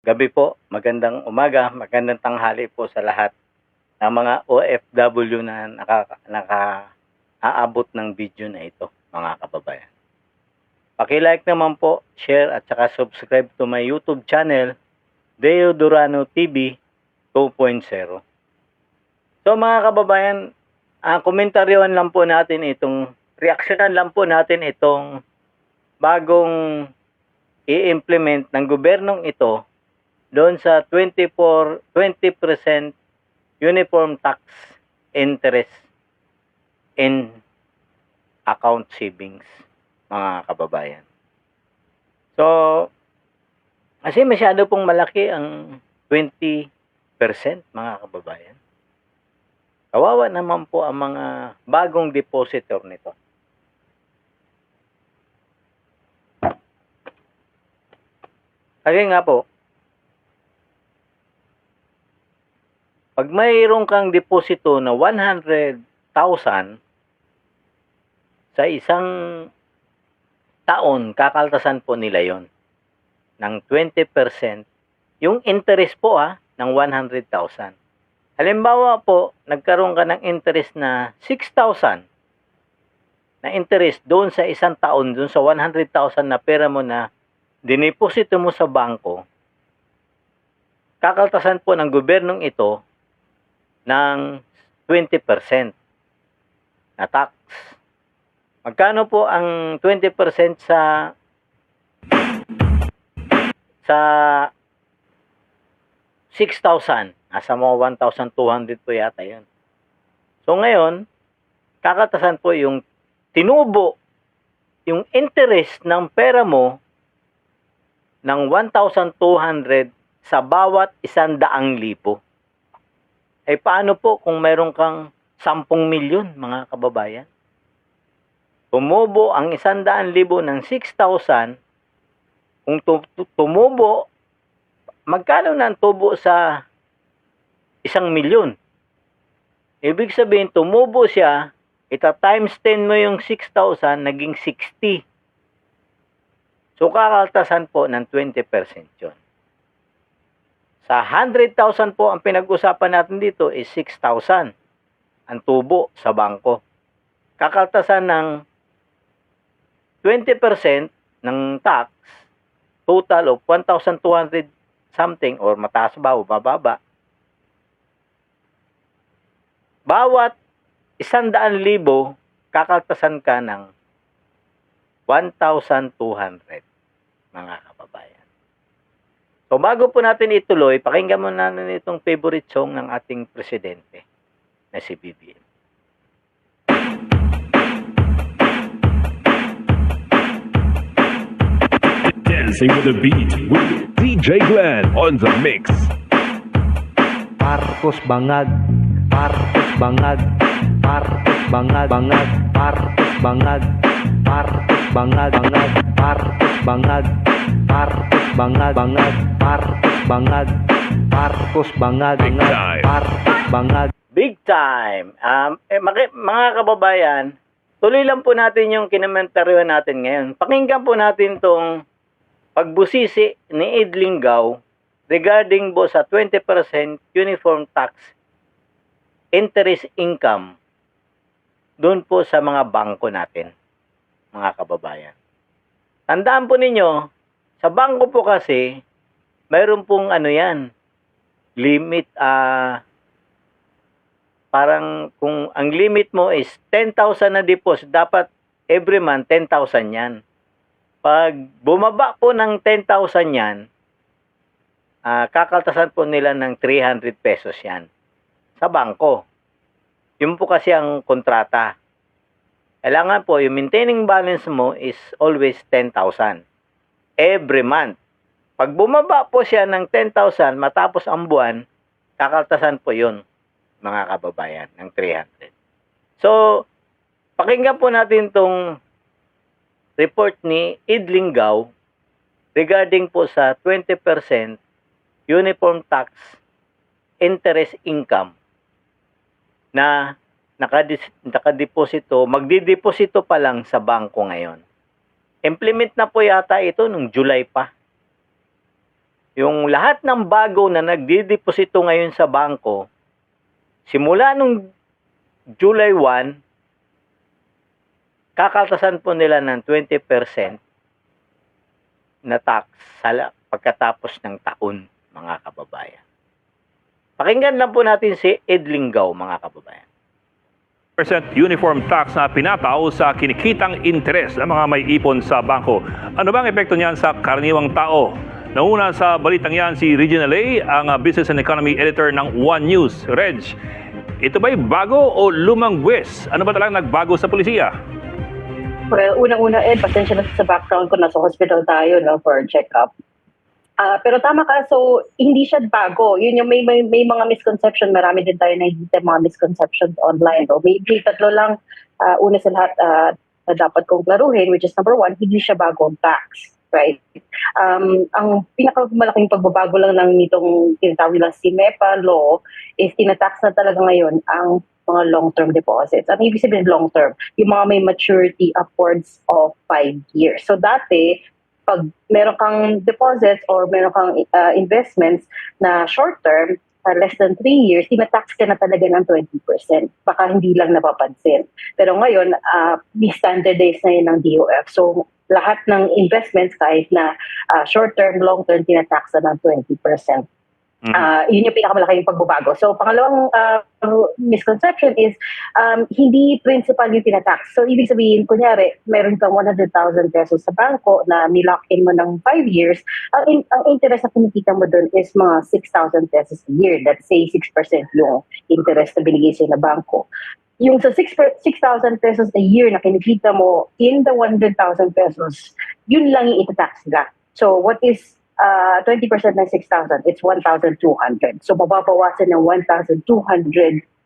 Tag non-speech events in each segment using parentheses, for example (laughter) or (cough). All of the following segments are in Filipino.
gabi po, magandang umaga, magandang tanghali po sa lahat ng mga OFW na naka, naka ng video na ito, mga kababayan. Paki-like naman po, share at saka subscribe to my YouTube channel, Deo Durano TV 2.0. So mga kababayan, ah komentaryohan lang po natin itong, reaksyonan lang po natin itong bagong i-implement ng gobernong ito doon sa 24 20% uniform tax interest in account savings mga kababayan. So kasi masyado pong malaki ang 20% mga kababayan. Kawawa naman po ang mga bagong depositor nito. Kasi nga po, pag mayroon kang deposito na 100,000 sa isang taon, kakaltasan po nila yon ng 20% yung interest po ah, ng 100,000. Halimbawa po, nagkaroon ka ng interest na 6,000 na interest doon sa isang taon, doon sa 100,000 na pera mo na dineposito mo sa bangko, kakaltasan po ng gobyernong ito ng 20% na tax. Magkano po ang 20% sa sa 6,000? Nasa mga 1,200 po yata yun. So ngayon, kakatasan po yung tinubo yung interest ng pera mo ng 1,200 sa bawat isang daang lipo. Eh paano po kung meron kang 10 milyon mga kababayan? Tumubo ang isang daan libo ng 6,000. Kung tu- tu- tumubo, magkano na ang tubo sa isang milyon? Ibig sabihin, tumubo siya, ita times 10 mo yung 6,000, naging 60. So, kakaltasan po ng 20% yun. Sa 100,000 po, ang pinag-usapan natin dito is 6,000 ang tubo sa bangko. Kakaltasan ng 20% ng tax, total of 1,200 something or mataas ba o bababa. Bawat isang daan libo, kakaltasan ka ng 1,200 mga kababayan. So bago po natin ituloy, pakinggan muna natin itong favorite song ng ating presidente na si BBM. Dancing with the beat with DJ Glenn on the mix. Marcos Bangag, Marcos Bangag, Marcos Bangag, Bangag, Marcos Bangag, Marcos Bangag, Bangag, Marcos Bangag, Marcos Bangag, Bangag, Marcos Bangag, Marcos Bangag, time. Marcos Bangag, Big time! Um, eh, mga kababayan, tuloy lang po natin yung kinomentaryo natin ngayon. Pakinggan po natin tong pagbusisi ni Ed Lingaw regarding po sa 20% uniform tax interest income doon po sa mga bangko natin, mga kababayan. Tandaan po ninyo, sa bangko po kasi, mayroon pong ano yan, limit, ah, parang kung ang limit mo is 10,000 na deposit, dapat every month 10,000 yan. Pag bumaba po ng 10,000 yan, ah, kakaltasan po nila ng 300 pesos yan sa bangko. Yun po kasi ang kontrata. Kailangan po, yung maintaining balance mo is always 10,000 every month. Pag bumaba po siya ng 10,000 matapos ang buwan, kakaltasan po yun mga kababayan, ng 300. So, pakinggan po natin tong report ni Idlingaw regarding po sa 20% uniform tax interest income na nakadeposito, magdideposito pa lang sa bangko ngayon. Implement na po yata ito nung July pa. yung lahat ng bago na nagdideposito ngayon sa bangko, simula nung July 1, kakaltasan po nila ng 20% na tax sa pagkatapos ng taon, mga kababayan. Pakinggan lang po natin si Ed Lingaw, mga kababayan. percent uniform tax na pinataw sa kinikitang interes ng mga may ipon sa bangko. Ano bang epekto niyan sa karaniwang tao? Nauna sa balitang yan si Regina Lay, ang Business and Economy Editor ng One News. Reg, ito ba'y bago o lumang buwis? Ano ba talagang nagbago sa polisiya? Well, unang-una, Ed, pasensya na sa background ko, nasa hospital tayo no, for check-up. Ah, pero tama ka, so hindi siya bago. Yun yung may, may, may mga misconception, marami din tayo nakikita mga misconceptions online. No? May, may tatlo lang, ah, una sa lahat ah, na dapat kong klaruhin, which is number one, hindi siya bagong tax. Right? Um, ang pinakamalaking pagbabago lang ng nitong tinatawag nilang SIMEPA law is tinatax na talaga ngayon ang mga long-term deposits. Ang ibig sabihin long-term, yung mga may maturity upwards of five years. So dati, pag meron kang deposits or meron kang uh, investments na short-term, uh, less than three years, tinatax ka na talaga ng 20%. Baka hindi lang napapansin. Pero ngayon, uh, standardize na yun ng DOF. So lahat ng investments, kahit na uh, short-term, long-term, tinatax na ng 20%. Ah, yun yung pinakamalaking pagbabago. So, pangalawang ah, misconception is um, hindi principal yung tinatax. So, ibig sabihin, kunyari, meron kang 100,000 pesos sa bangko na nilock in mo ng 5 years, ang, in- ang interest na kinikita mo doon is mga 6,000 pesos a year. Let's say 6% yung interest na binigay sa'yo na bangko. Yung sa 6 per- 6,000 pesos a year na kinikita mo in the 100,000 pesos, yun lang yung itatax ka. So, what is uh, 20% ng 6,000, it's 1,200. So, mababawasan ng 1,200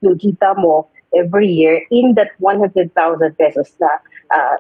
yung kita mo every year in that 100,000 pesos na uh,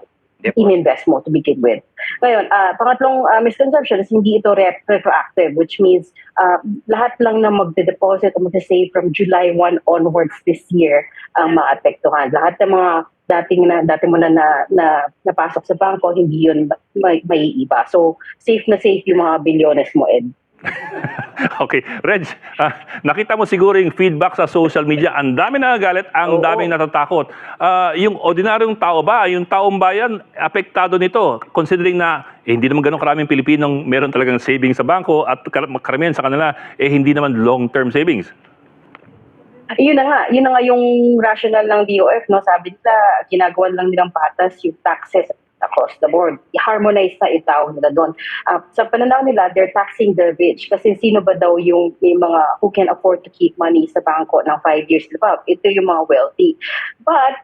in-invest mo to begin with. Ngayon, uh, pangatlong uh, misconception is hindi ito re- retroactive, which means uh, lahat lang na magde-deposit o magde-save from July 1 onwards this year ang maapektuhan. Lahat ng mga dating na dati mo na, na, na napasok sa bangko, hindi yun may, may iba. So, safe na safe yung mga bilyones mo, Ed. (laughs) Okay, Reg, ah, nakita mo siguro yung feedback sa social media. Ang dami nagagalit, ang Oo. daming natatakot. Ah, yung ordinaryong tao ba, yung taong bayan, apektado nito? Considering na eh, hindi naman ganun karaming Pilipinong meron talagang savings sa bangko at kar- karamihan sa kanila, eh hindi naman long-term savings. Yun na nga, yun na nga yung rational ng DOF, no? Sabi nila, ginagawan lang nilang patas yung taxes across the board. I-harmonize na itawag nila doon. Ah, sa pananaw nila, they're taxing the rich kasi sino ba daw yung may mga who can afford to keep money sa bangko ng five years and above? Ito yung mga wealthy. But,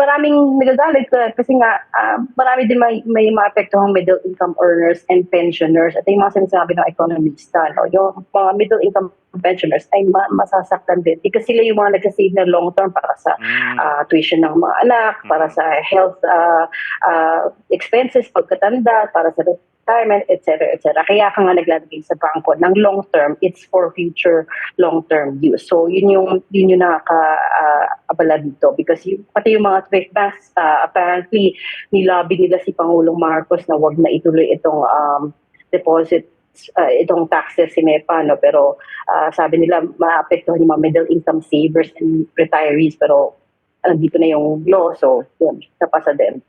maraming nagagalit ka kasi nga ah, marami din may, may maapektuhang middle income earners and pensioners. At yung mga sinasabi ng economista, no? yung mga middle income pensioners ay ma- masasaktan din. Because sila yung mga nag-save na long term para sa Mm. ah, tuition ng mga anak, para sa health ah, ah, expenses pagkatanda, para sa retirement, etc. etc. Kaya ka nga naglalagay sa bangko ng long term, it's for future long term use. So yun yung yun yung nakaka-abala dito because yung, pati yung mga thrift banks ah, apparently nilabi nila si Pangulong Marcos na wag na ituloy itong um, deposit uh, itong taxes si MEPA, no? pero ah, sabi nila maapektuhan yung mga middle income savers and retirees, pero andito na yung law, so yun, napasa din.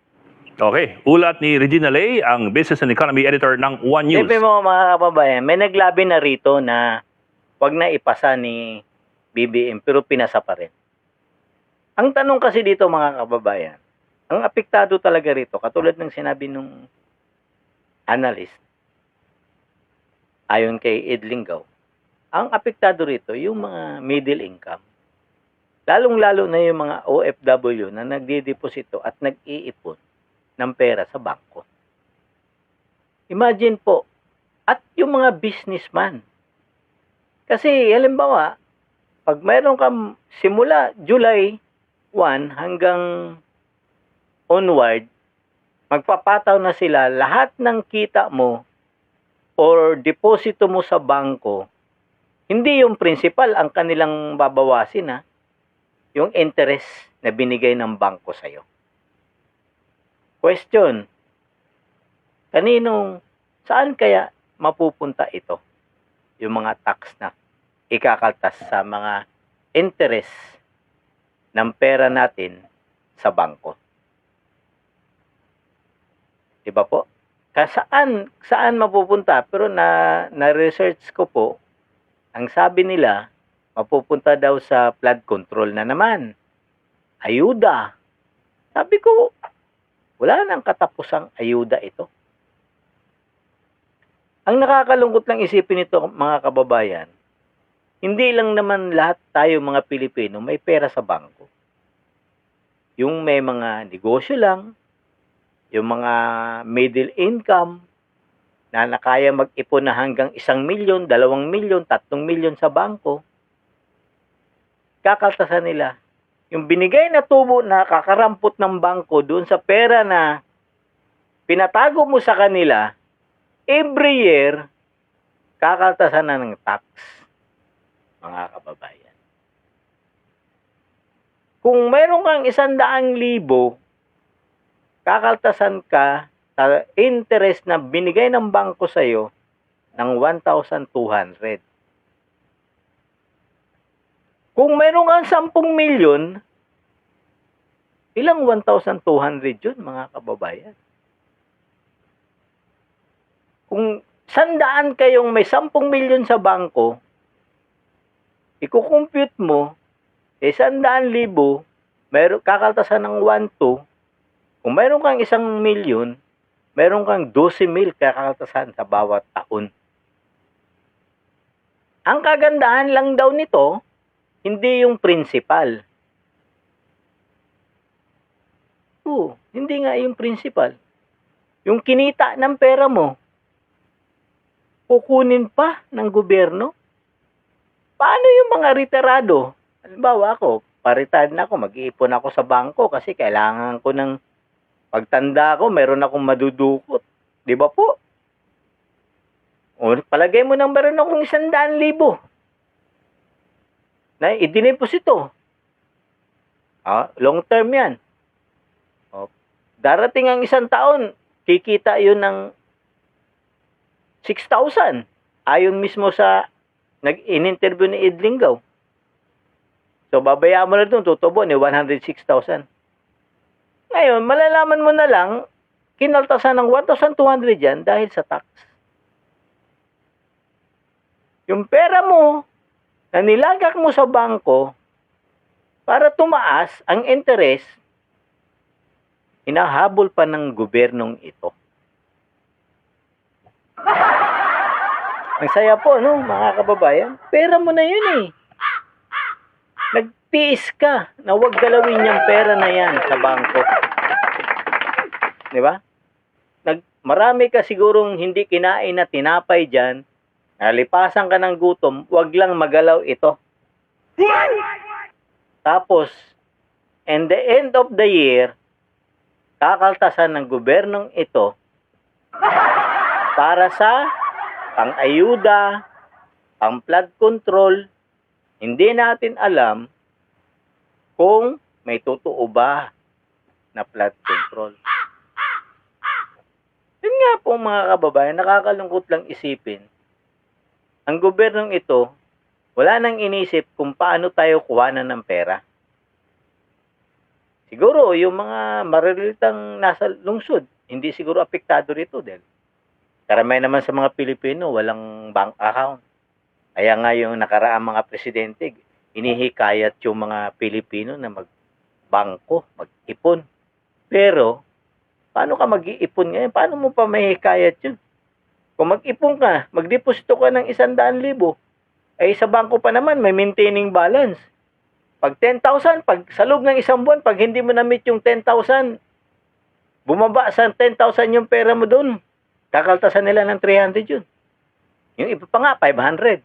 Okay, ulat ni Regina Lay, ang Business and Economy Editor ng One News. Siyempre mo mga kababayan, may naglabi na rito na wag na ipasa ni BBM pero pinasa pa rin. Ang tanong kasi dito mga kababayan, ang apektado talaga rito, katulad ng sinabi nung analyst, ayon kay Ed Lingaw, ang apektado rito yung mga middle income. Lalong-lalo na yung mga OFW na nagdideposito at nag-iipon ng pera sa bangko. Imagine po, at yung mga businessman. Kasi halimbawa, pag mayroon kang simula July 1 hanggang onward, magpapataw na sila lahat ng kita mo or deposito mo sa bangko, hindi yung principal ang kanilang babawasin ha, yung interest na binigay ng bangko sa'yo. Question, kaninong, saan kaya mapupunta ito? yung mga tax na ikakaltas sa mga interest ng pera natin sa bangko. Diba po? Kasaan, saan mapupunta? Pero na, na-research ko po, ang sabi nila, mapupunta daw sa flood control na naman. Ayuda. Sabi ko, wala nang katapusang ayuda ito. Ang nakakalungkot lang isipin nito mga kababayan, hindi lang naman lahat tayo mga Pilipino may pera sa bangko. Yung may mga negosyo lang, yung mga middle income na nakaya mag-ipon na hanggang isang milyon, dalawang milyon, tatlong milyon sa bangko, kakaltasan nila. Yung binigay na tubo na kakarampot ng bangko doon sa pera na pinatago mo sa kanila, every year, kakaltasan na ng tax, mga kababayan. Kung meron kang isang daang libo, kakaltasan ka sa interest na binigay ng bangko sa'yo ng 1,200. Kung meron kang 10 milyon, ilang 1,200 yun, mga kababayan? Kung sandaan kayong may 10 milyon sa bangko, ikukompute mo, eh sandaan libo, meron, kakaltasan ng 1,2, kung meron kang isang milyon, meron kang 12 mil kakaltasan sa bawat taon. Ang kagandahan lang daw nito, hindi yung principal. Oo, hindi nga yung principal. Yung kinita ng pera mo, kukunin pa ng gobyerno? Paano yung mga retirado? Halimbawa ako, pa-retired na ako, mag-iipon ako sa bangko kasi kailangan ko ng pagtanda ko, meron akong madudukot. Di ba po? O, palagay mo nang meron akong isandaan libo na idiniposito. Ah, long term yan. O, darating ang isang taon, kikita yun ng 6,000. Ayon mismo sa nag-in-interview ni Ed Lingaw. So, babayaan mo na doon, tutubo ni 106,000. Ngayon, malalaman mo na lang, kinaltasan ng 1,200 yan dahil sa tax. Yung pera mo, na nilagak mo sa bangko, para tumaas ang interest, hinahabol pa ng gobyernong ito. Ang saya po, no, mga kababayan. Pera mo na yun eh. Nagtiis ka na huwag galawin yung pera na yan sa bangko. Di ba? Nag, marami ka sigurong hindi kinain na tinapay dyan. Nalipasan ka ng gutom, huwag lang magalaw ito. Tapos, in the end of the year, kakaltasan ng gobyernong ito para sa pang-ayuda, pang-flood control, hindi natin alam kung may totoo ba na flood control. Yun nga po mga kababayan, nakakalungkot lang isipin. Ang gobyernong ito, wala nang inisip kung paano tayo kuhanan ng pera. Siguro, yung mga marilitang nasa lungsod, hindi siguro apektado rito dahil karamihan naman sa mga Pilipino, walang bank account. Kaya nga yung nakaraang mga presidente, inihikayat yung mga Pilipino na magbangko, mag-ipon. Pero, paano ka mag-iipon ngayon? Paano mo pa mahikayat yun? Kung mag-ipon ka, magdeposito ka ng isandaan libo, eh sa bangko pa naman, may maintaining balance. Pag 10,000, pag sa loob ng isang buwan, pag hindi mo na-meet yung 10,000, bumaba sa 10,000 yung pera mo doon. Kakaltasan nila ng 300 yun. Yung iba pa nga, 500.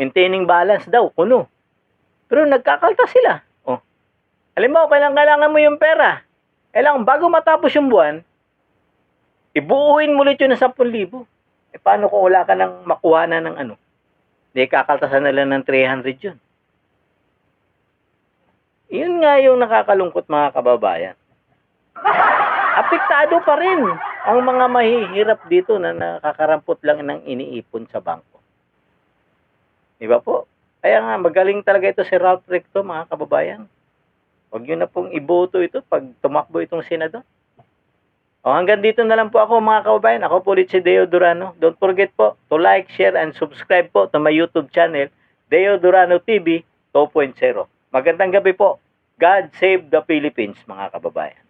Maintaining balance daw, kuno. Pero nagkakaltas sila. Oh. Alam mo, kailangan, kailangan mo yung pera. Kailangan, bago matapos yung buwan, ibuuin mo ulit yun ng 10,000. Eh, paano kung wala ka nang makuha na ng ano? Hindi, kakaltasan nila ng 300 yun. Yun nga yung nakakalungkot mga kababayan. Apektado pa rin ang mga mahihirap dito na nakakarampot lang ng iniipon sa bangko. Di ba po? Kaya nga, magaling talaga ito si Ralph Recto, mga kababayan. Huwag nyo na pong iboto ito pag tumakbo itong senador. O hanggang dito na lang po ako mga kababayan. Ako po ulit si Deo Durano. Don't forget po to like, share, and subscribe po to my YouTube channel, Deo Durano TV 2.0. Magandang gabi po. God save the Philippines mga kababayan.